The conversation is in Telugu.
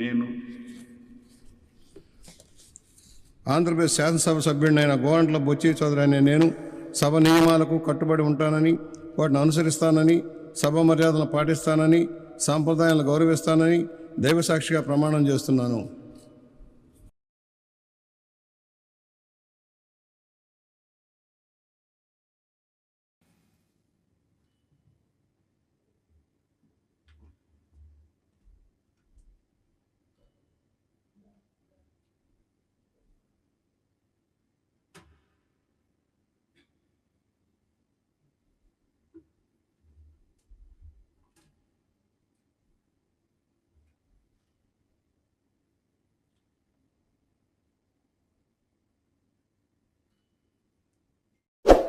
నేను ఆంధ్రప్రదేశ్ శాసనసభ సభ్యుడినైన గోవంట్ల బొచ్చి చౌదరి అనే నేను సభ నియమాలకు కట్టుబడి ఉంటానని వాటిని అనుసరిస్తానని సభ మర్యాదలను పాటిస్తానని సాంప్రదాయాలను గౌరవిస్తానని దైవసాక్షిగా ప్రమాణం చేస్తున్నాను.